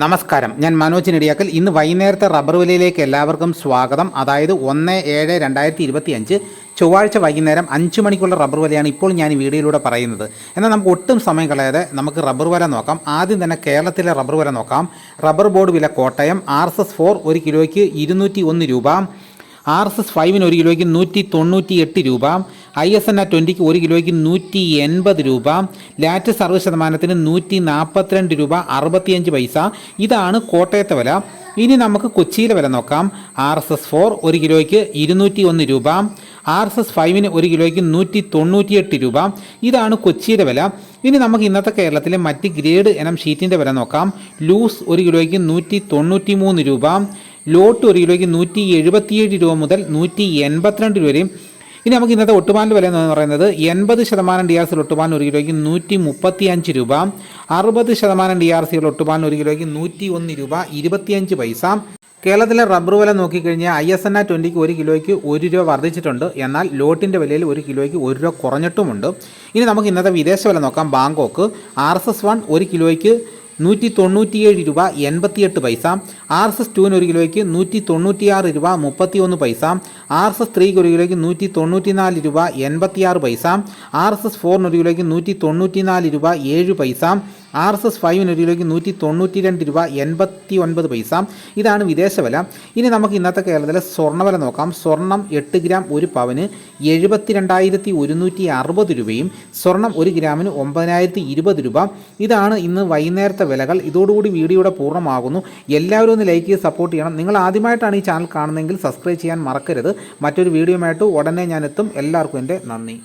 നമസ്കാരം. ഞാൻ മനോജ് നെടിയാക്കൽ. ഇന്ന് വൈകുന്നേരത്തെ റബ്ബർ വിലയിലേക്ക് എല്ലാവർക്കും സ്വാഗതം. അതായത് ഒന്ന് ഏഴ് രണ്ടായിരത്തി ഇരുപത്തി അഞ്ച് ചൊവ്വാഴ്ച വൈകുന്നേരം അഞ്ച് മണിക്കുള്ള റബ്ബർ വിലയാണ് ഇപ്പോൾ ഞാൻ ഈ വീഡിയോയിലൂടെ പറയുന്നത്. എന്നാൽ നമുക്ക് ഒട്ടും സമയം കളയാതെ നമുക്ക് റബ്ബർ വില നോക്കാം. ആദ്യം തന്നെ കേരളത്തിലെ റബ്ബർ വില നോക്കാം. റബ്ബർ ബോർഡ് വില Kottayam R S S four ഒരു കിലോയ്ക്ക് ഇരുന്നൂറ്റി ഒന്ന് രൂപ. ആർ എസ് എസ് ഫൈവിന് ഒരു കിലോയ്ക്ക് നൂറ്റി തൊണ്ണൂറ്റി എട്ട് രൂപ ഐ എസ് എൻ ആ ട്വന്റിക്ക് ഒരു കിലോയ്ക്ക് നൂറ്റി എൺപത് രൂപ ലാറ്റ് സർവ ശതമാനത്തിന് നൂറ്റി നാൽപ്പത്തിരണ്ട് രൂപ അറുപത്തിയഞ്ച് പൈസ. ഇതാണ് കോട്ടയത്തെ വില. ഇനി നമുക്ക് കൊച്ചിയിലെ വില നോക്കാം. ആർ എസ് എസ് ഫോർ ഒരു കിലോയ്ക്ക് ഇരുന്നൂറ്റി ഒന്ന് രൂപ ആർ എസ് എസ് ഫൈവിന് ഒരു കിലോയ്ക്ക് നൂറ്റി തൊണ്ണൂറ്റിയെട്ട് രൂപ. ഇതാണ് കൊച്ചിയുടെ വില. ഇനി നമുക്ക് ഇന്നത്തെ കേരളത്തിലെ മറ്റ് ഗ്രേഡ് ഇനം ഷീറ്റിന്റെ വില നോക്കാം. ലൂസ് ഒരു കിലോയ്ക്ക് നൂറ്റി തൊണ്ണൂറ്റി മൂന്ന് രൂപ ലോട്ട് ഒരു കിലോയ്ക്ക് നൂറ്റി എഴുപത്തിയേഴ് രൂപ മുതൽ നൂറ്റി എൺപത്തിരണ്ട് രൂപ വരെയും. ഇനി നമുക്ക് ഇന്നത്തെ ഒട്ടുപാലിന്റെ വില എന്ന് പറയുന്നത് എൺപത് ശതമാനം ഡി ആർ സിയിൽ ഒട്ടുപാലിന് ഒരു കിലോയ്ക്ക് നൂറ്റി മുപ്പത്തി അഞ്ച് രൂപ അറുപത് ശതമാനം ഡി ആർ സിയുടെ ഒട്ടുപാലിന് ഒരു കിലോയ്ക്ക് നൂറ്റി ഒന്ന് രൂപ ഇരുപത്തിയഞ്ച് പൈസ. കേരളത്തിലെ റബ്ബർ വില നോക്കിക്കഴിഞ്ഞാൽ ഐ എസ് എൻ ആ ട്വന്റിക്ക് ഒരു കിലോയ്ക്ക് ഒരു രൂപ വർദ്ധിച്ചിട്ടുണ്ട്. എന്നാൽ ലോട്ടിന്റെ വിലയിൽ ഒരു കിലോയ്ക്ക് ഒരു രൂപ കുറഞ്ഞിട്ടുമുണ്ട്. ഇനി നമുക്ക് ഇന്നത്തെ വിദേശ വില നോക്കാം. Bangkok R S S one ഒരു കിലോയ്ക്ക് നൂറ്റി തൊണ്ണൂറ്റിയേഴ് രൂപ എൺപത്തിയെട്ട് പൈസ. ആർ എസ് എസ് ടുവിന് ഒരു കിലോയ്ക്ക് നൂറ്റി തൊണ്ണൂറ്റിയാറ് രൂപ മുപ്പത്തി ഒന്ന് പൈസ. ആർ എസ് എസ് ത്രീക്ക് ഒരു കിലോയ്ക്ക് നൂറ്റി തൊണ്ണൂറ്റിനാല് രൂപ എൺപത്തിയാറ് പൈസ ആർ എസ് എസ് ഫോറിന് ഒരു കിലോയ്ക്ക് നൂറ്റി തൊണ്ണൂറ്റിനാല് രൂപ ഏഴ് പൈസ ആർ എസ് എസ് ഫൈവിന് ഒരു കിലോയ്ക്ക് നൂറ്റി തൊണ്ണൂറ്റി രണ്ട് രൂപ എൺപത്തി ഒൻപത് പൈസ. ഇതാണ് വിദേശ വില. ഇനി നമുക്ക് ഇന്നത്തെ കേരളത്തിലെ സ്വർണവില നോക്കാം. സ്വർണം എട്ട് ഗ്രാം ഒരു പവന് എഴുപത്തി രണ്ടായിരത്തി ഒരുന്നൂറ്റി അറുപത് രൂപയും സ്വർണം ഒരു ഗ്രാമിന് ഒമ്പതിനായിരത്തി ഇരുപത് രൂപ. ഇതാണ് ഇന്ന് വൈകുന്നേരത്തെ വിലകൾ. ഇതോടുകൂടി വീഡിയോയുടെ പൂർണമാകുന്നു. എല്ലാവരും ഒന്ന് ലൈക്ക് ചെയ്ത് സപ്പോർട്ട് ചെയ്യണം. നിങ്ങൾ ആദ്യമായിട്ടാണ് ഈ ചാനൽ കാണുന്നതെങ്കിൽ സബ്സ്ക്രൈബ് ചെയ്യാൻ മറക്കരുത്. മറ്റൊരു വീഡിയോയുമായിട്ട് ഉടനെ ഞാൻ എത്തും എല്ലാവർക്കും എന്റെ നന്ദി.